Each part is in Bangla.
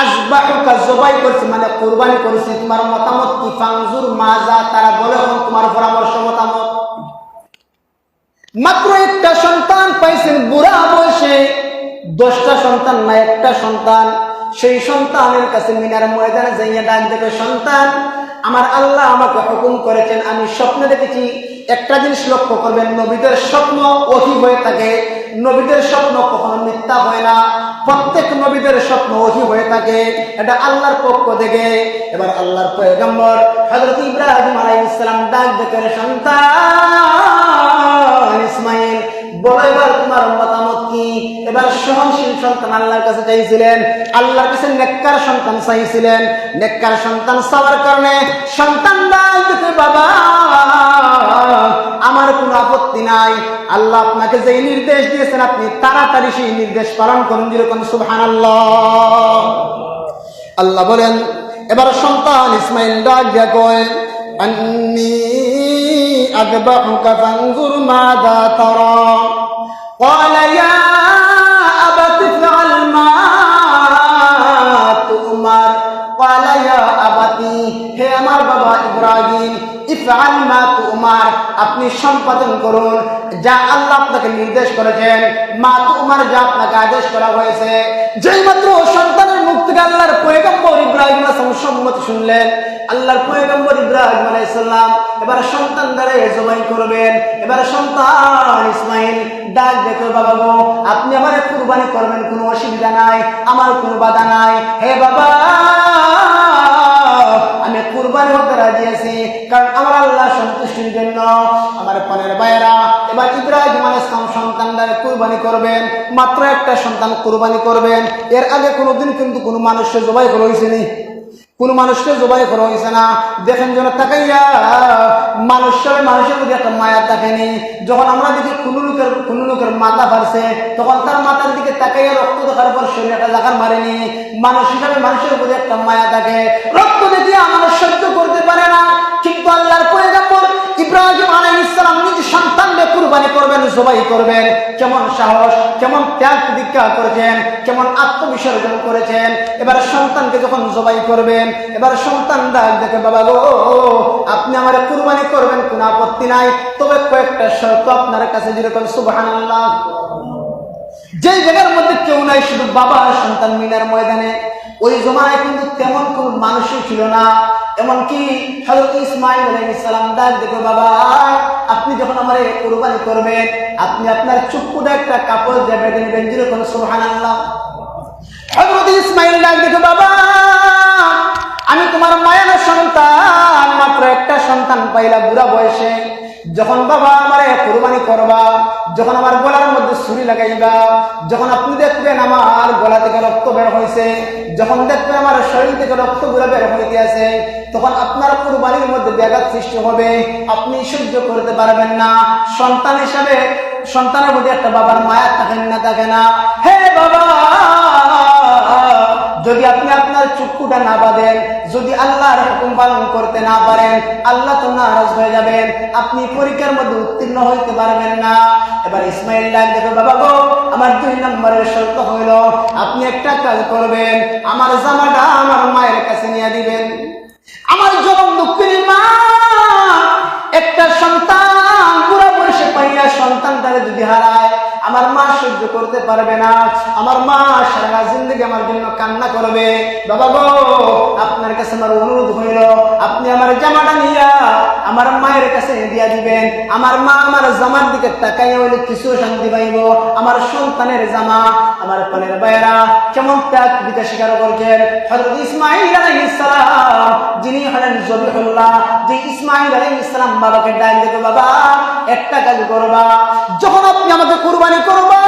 আসবাহুকা জবাই করছি মানে কোরবানি করেছি, তোমার মতামত কি? ফাংজুর মাজা তারা বলে তোমার পরামর্শ মতামত মাত্র একটা সন্তান পাইছেন, বুড়া বয়সে। দশটা সন্তান না, একটা সন্তান। সেই সন্তানের কাছে মিনার ময়দানে যাইয়া ডাক দেবে সন্তান, আমার আল্লাহ আমাকে হুকুম করেছেন, আমি স্বপ্নে দেখেছি, একটা জিনিস লক্ষ্য করবেন, নবীদের স্বপ্ন অহি হয়ে থাকে নবীদের স্বপ্ন কখনো মিথ্যা হয় না। প্রত্যেক নবীদের স্বপ্ন অহি হয়ে থাকে। এটা আল্লাহর পক্ষ থেকে। এবার আল্লাহর পয়গম্বর হযরত ইব্রাহিম আলাইহিস সালাম ডাক দেখে সন্তান ইসমাইল, বলো এবার তোমার মতামত কি? এবার সহনশীল সন্তান আল্লাহর কাছে চাইছিলেন। আল্লাহর কাছে নেককার সন্তান চাইছিলেন। নেককার সন্তান চাওয়ার কারণে সন্তান ডাক দেখে, বাবা আমার কোনো আপত্তি নাই আল্লাহ আপনাকে যে নির্দেশ দিয়েছেন আপনি তাড়াতাড়ি সেই নির্দেশ পালন করুন যেরকম সুবহান আল্লাহ বলেন এবার সন্তান ইসমাইল ডাক দিয়া কয় আন্নি আযবাহুকা ফানজুর মাযা তারা قال يا আপনি সম্পাদন করুন। যা আল্লাহ আপনাকে নির্দেশ করেছেন, মা তুমার যা আপনাকে আদেশ করা হয়েছে। যেই মাত্র সন্তানের থেকে আল্লাহর পয়গম্বর ইব্রাহিম সম্মতি শুনলেন, আল্লাহর পয়গম্বর ইব্রাহিম আলাইহিস সালাম, এবার সন্তান দ্বারা জবাই করবেন, এবার সন্তান ইসমাইল ডাক দেখো, বাবা গো, আপনি আমার কুরবানি করবেন, কোনো অসুবিধা নাই, আমার কোনো বাধা নাই। হে বাবা, আমি কুরবানি হতে রাজি আছি। জন্য আমার পনেরো ভাইয়েরা, এবার ইব্রাহিম আলাইহিস সালাম সন্তানদের কুরবানি করবেন। মাত্র একটা সন্তান কুরবানি করবেন। এর আগে কোনোদিন কিন্তু কোনো মানুষের জবাই করা হয়েছে নি। কোন মানুষকে জবাই করা হয়েছে না। দেখেন যেন তাকাইয়া মানুষের মানুষের প্রতি একটা মায়া থাকেনি যখন আমরা দেখি কোনো লোকের কোনো লোকের মাথা ফারছে তখন তার মাথার দিকে তাকাইয়া রক্ত দেখার পর শরীরে একটা জাগার মারেনি মানুষ হিসাবে মানুষের প্রতি একটা মায়া থাকে। রক্ত দেখিয়ে মানুষ সহ্য করতে পারে না। কিন্তু আল্লাহর পয়গাম্বর কুরবানি করবেন, জবাই করবেন, কেমন সাহস, কেমন ত্যাগ প্রতিজ্ঞা করেছেন, কেমন আত্মবিসর্জন করেছেন, এবার সন্তানকে যখন জবাই করবেন, এবার সন্তান ডাক দেখে, বাবা গো, আপনি আমার কুরবানি করবেন, কোনো আপত্তি নাই, তবে কয়েকটা শর্ত আপনার কাছে যেরকম, সুবহানাল্লাহ। যে জায়গার মধ্যে কেউ নাই, শুধু বাবা সন্তান মিনার ময়দানে। ওই জমানায় কিন্তু তেমন কোন মানুষই ছিল না। এমনকি হযরত ইসমাইল আলাইহিস সালাম ডাক দেখো, বাবা, আপনি যখন আমার কুরবানি করবেন, আপনি আপনার চুক্কুটা একটা কাপড় দিয়ে বেঁধে নেবেন, যেরকম সুবহানাল্লাহ। হযরত ইসমাইল ডাক দেখো, বাবা, আমি তোমার মায়ের সন্তান, মাত্র একটা সন্তান পাইলা বুড়া বয়সে। যখন বাবা আমারে কোরবানি করবা, যখন আমার গলার মধ্যে ছুরি লাগাইবা, যখন আপনি দেখবেন আমার গলা থেকে রক্ত বের হয়েছে যখন দেখবেন আমার শরীর থেকে রক্তগুলো বের হইতে আছে, তখন আপনার কোরবানির মধ্যে ব্যাঘাত সৃষ্টি হবে। আপনি সহ্য করতে পারবেন না। সন্তান হিসাবে, সন্তানের মধ্যে একটা বাবার মায়া থাকেন না, থাকে না। হে বাবা! যদি আপনি আপনার চুক্কুটা না বাঁধেন, যদি আল্লাহর হুকুম পালন করতে না পারেন, আল্লাহ তো নারাজ হয়ে যাবেন। আপনি পরীক্ষার মধ্যে উত্তীর্ণ হইতে পারবেন না। এবার ইসমাইল ডাক দেখো বাবা গো, আমার দুই নম্বরের শর্ত হইল, আপনি একটা কাজ করবেন, আমার জামাটা আমার মায়ের কাছে নিয়ে দিবেন। আমার জনম দুঃখিনী মা, একটা সন্তান পুরো বয়সে পাইয়া সন্তান সন্তানটারে যদি হারায় আমার মা সহ্য করতে পারবে না। আমার মা সারা জিন্দগি আমার জন্য কান্না করবে। বাবা গো, আপনার কাছে আমার অনুরোধ হইল, আপনি আমার জামাটা নিয়া আমার মায়ের কাছে দিয়া দিবেন। আমার মা আমার জামার দিকে তাকাইয়া হইলে কিছু শান্তি পাইব? আমার সন্তানের জামা, আমার পানের বাইরা কেমন ত্যাগ দিতে স্বীকার করছেন? হযরত ইসমাইল আলাইহিস সালাম, যিনি হলেন জবিহুল্লাহ, যে ইসমাইল আলাইহিস সালাম বাবাকে ডাক দেবে বাবা, একটা কাজ করবা। যখন আপনি আমাকে কুরবানি করবা,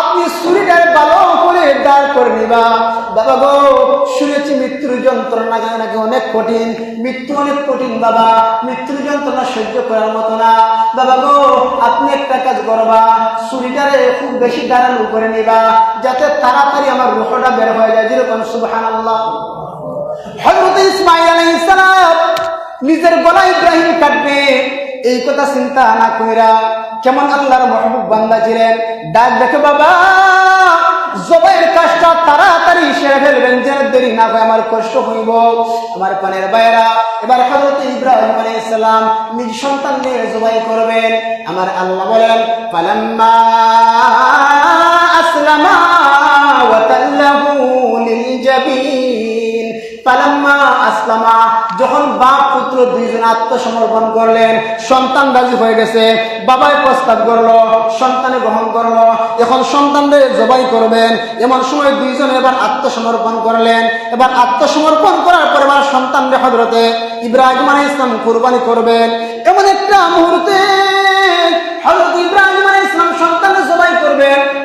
আপনি ছুরিটার ভালো করে দাঁড় করে নিবা। বাবা গো, শুনেছি মৃত্যুর যন্ত্রণা নাকি অনেক কঠিন। মৃত্যু অনেক কঠিন, বাবা। মৃত্যুর যন্ত্রণা সহ্য করার মতো না। বাবা গো, আপনি একটা কাজ করবা। ছুরিটারে খুব বেশি দাঁড়ানো করে নিবা, যাতে তাড়াতাড়ি আমার রুহটা বের হয়ে যায়। যেরকম সুবহানাল্লাহ। হযরত ইসমাঈল আলাইহিস সালাম নিজের গলা ইব্রাহিম কাটবে। এই কথা চিন্তা না কইরা কেমন আল্লাহর মহবুব বান্দা ছিলেন। ডাক দেখে, বাবা জবাইয়ের কাজটা তাড়াতাড়ি সেরে ফেলবেন, যেন দেরি না হয়, আমার কষ্ট হইব। আমার পানের বাইরা এবার হযরত ইব্রাহিম আলাইহিস সালাম নিজ সন্তান নিয়ে জবাই করবেন। আমার আল্লাহ বলেন, ফালাম্মা আসলামা ওয়া তাল্লাহু লিল জাবিন পালাম্মা আসলামা যখন বাপ, পুত্র দুইজন আত্মসমর্পণ করলেন, সন্তান রাজি হয়ে গেছে, বাবাই প্রস্তাব করল, সন্তানে গ্রহণ করল, এখন সন্তানদের জবাই করবেন। এমন সময় দুইজন এবার আত্মসমর্পণ করলেন। এবার আত্মসমর্পণ করার পর এবার সন্তানদের হজরতে ইব্রাহিম আলাইহিস ইসলাম কোরবানি করবেন। এমন একটা মুহূর্তে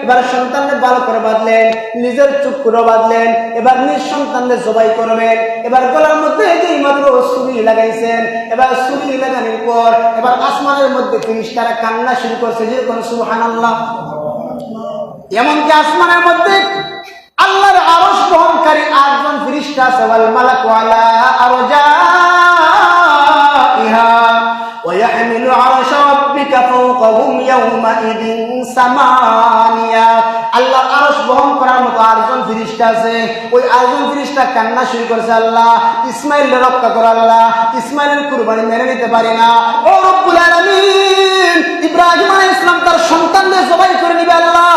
এবার সন্তানদের ভালো করে বাঁধলেন, নিজের চুক্কুরও বাঁধলেন, এবার নিজ সন্তানদের জবাই করবেন এবার গলার মধ্যে যেই মাত্র সুরি লাগাইছেন, এবার সুরি লাগানোর পর এবার আসমানের মধ্যে ফিরিস্তারা কান্না শুরু করছে যেরকম সুবহানাল্লাহ। এমনকি আসমানের মধ্যে আল্লাহর আরশ বহনকারী আটজন ফিরিস্তা আছে, ওয়াল মালাকু আলা আরজাইহা فوقهم يومئذ ثمانية আল্লাহ আরশ বহন করার মতো আটজন ফিরিস্তা আছে ওই আটজন ফিরিস্তা কান্না শুরু করেছে আল্লাহ ইসমাইল রক্ষা করো আল্লাহ ইসমাইলের কুরবানি মেনে নিতে পারি না ও রব্বুল আলামিন ইব্রাহিম আলাইহিস সালাম তার সন্তানদের জবাই করে নিবে আল্লাহ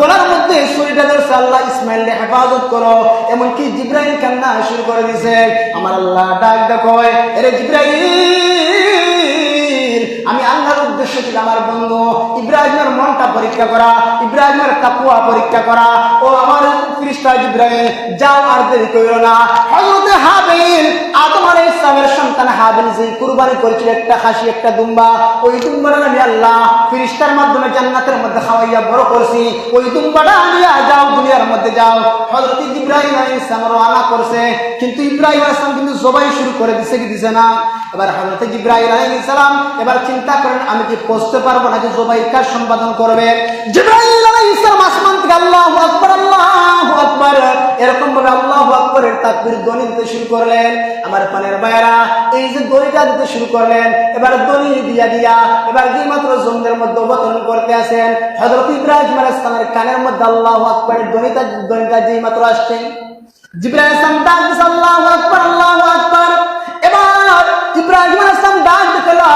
গলার মধ্যে শরীরটা ধরছে আল্লাহ ইসমাইলকে হেফাজত করো এমনকি জিব্রাহিম কান্না শুরু করে দিছে আমার আল্লাহ ডাক দেখো এরে জিব্রাহিম পরীক্ষা করা, ইব্রাহিমের তাকুয়া পরীক্ষা করা, ও আমার খ্রিস্টা ইব্রাহিম যাও আর দেরি করিল না। হযরতে হাবিল, আদম আলাইহিস সালামের সন্তান হাবিল যে কুরবানি করেছিল, একটা খাসি, একটা দুম্বা, ওই দুম্বাটা আমি আল্লাহ ফিরিস্তার মাধ্যমে জান্নাতের মধ্যে খাওয়াইয়া বড় করছি। ওই দুম্বাটা আনিয়া যাও, দুনিয়ার মধ্যে যাও। হযরত ইব্রাহিম আলাইহিস সালাম রওনা করছে, কিন্তু ইব্রাহিম আলাইহিস সালাম কিন্তু জবাই শুরু করে দিছে কি দিছে না। এবার হযরত ইব্রাহিম আলাইহিস সালাম এবার চিন্তা করেন, আমি কি পৌঁছতে পারব নাকি জবাই কাজ সম্পাদন করবে? জিব্রাইল আলাইহিস সালাম আসমান থেকে আল্লাহু আকবার আল্লাহু আকবার। এরকম ভাবে আল্লাহু আকবারের তাকবীর ধ্বনি দিতে শুরু করলেন। আমার পানের বায়রা এই যে ধ্বনিটা দিতে শুরু করলেন, এবার ধ্বনি দিয়া দিয়া, এবার যে মাত্র জমিনের মধ্যে অবতরণ করতে আসেন, হযরত ইব্রাহিম আলাইহিস সালামের কানের মধ্যে আল্লাহু আকবারের ধ্বনিটা ধ্বনিটা যে মাত্র আসছে, জিব্রাইল সালাম ডাক আল্লাহু আকবার আল্লাহু আকবার। ইব্রাহিম আলাইহিস সালাম ডাক দিতে লা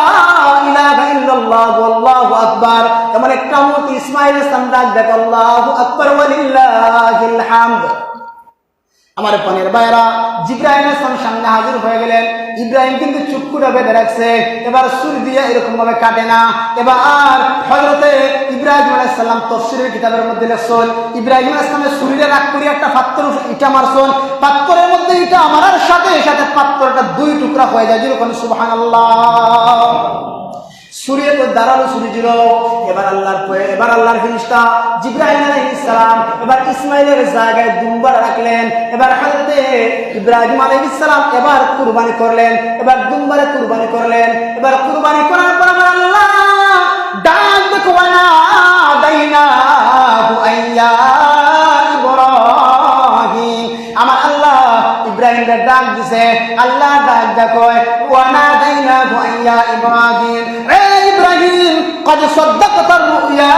ইলাহা ইল্লাল্লাহ আল্লাহু আকবার এমন একটা মুহূর্ত ইসমাইল আলাইহিস সালাম ডাক দেয় আল্লাহু আকবার ওয়ালিল্লাহিল হামদ আমার পানের বাইরা জিব্রাহিম আসলাম সামনে হাজির হয়ে গেলেন। ইব্রাহিম কিন্তু চুপকুটা বেঁধে রাখছে। এবার সুর দিয়ে এরকম ভাবে কাটে না। এবার হজরতে ইব্রাহিম আলাইসাল্লাম তফসিরের কিতাবের মধ্যে লেখছেন, ইব্রাহিম আসলামের শরীরে রাগ করি একটা পাত্র ইটা মারছেন। পাত্রের মধ্যে ইটা মারার সাথে সাথে পাত্রটা দুই টুকরা হয়ে যায়। যেরকম সুবহান সুরিয়ে তো দাঁড়ানো সুরি এবার আল্লাহর এবার আল্লাহর ফিরিস্তা আলাইহিস সালাম, এবার ইসমাইলের জায়গায় রাখলেন, এবার ইব্রাহিম আলাইহিস সালাম এবার কুরবানি করলেন, এবার কুরবানি করলেন, এবার কুরবানি করার পর আমার আল্লাহ, ডাক দেখো না দাইনা আমার আল্লাহ ইব্রাহিমের ডাক দিছে, আল্লাহ, ডাক দেখো ওয়ানা দাইনা ইব্রাহিম। قد صدقت الرؤيا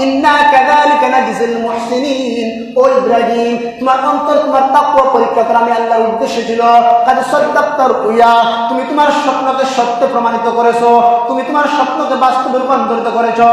إنا كذلك نجزي المحسنين ও ইব্রাহিম তোমার অন্তর তোমার তাকওয়া পরীক্ষা করা আমি আল্লাহর উদ্দেশ্য ছিল কাজ সদ্দাক্তার উইয়া তুমি তোমার স্বপ্নকে সত্য প্রমাণিত করেছো তুমি তোমার স্বপ্নকে বাস্তবে রূপান্তরিত করেছো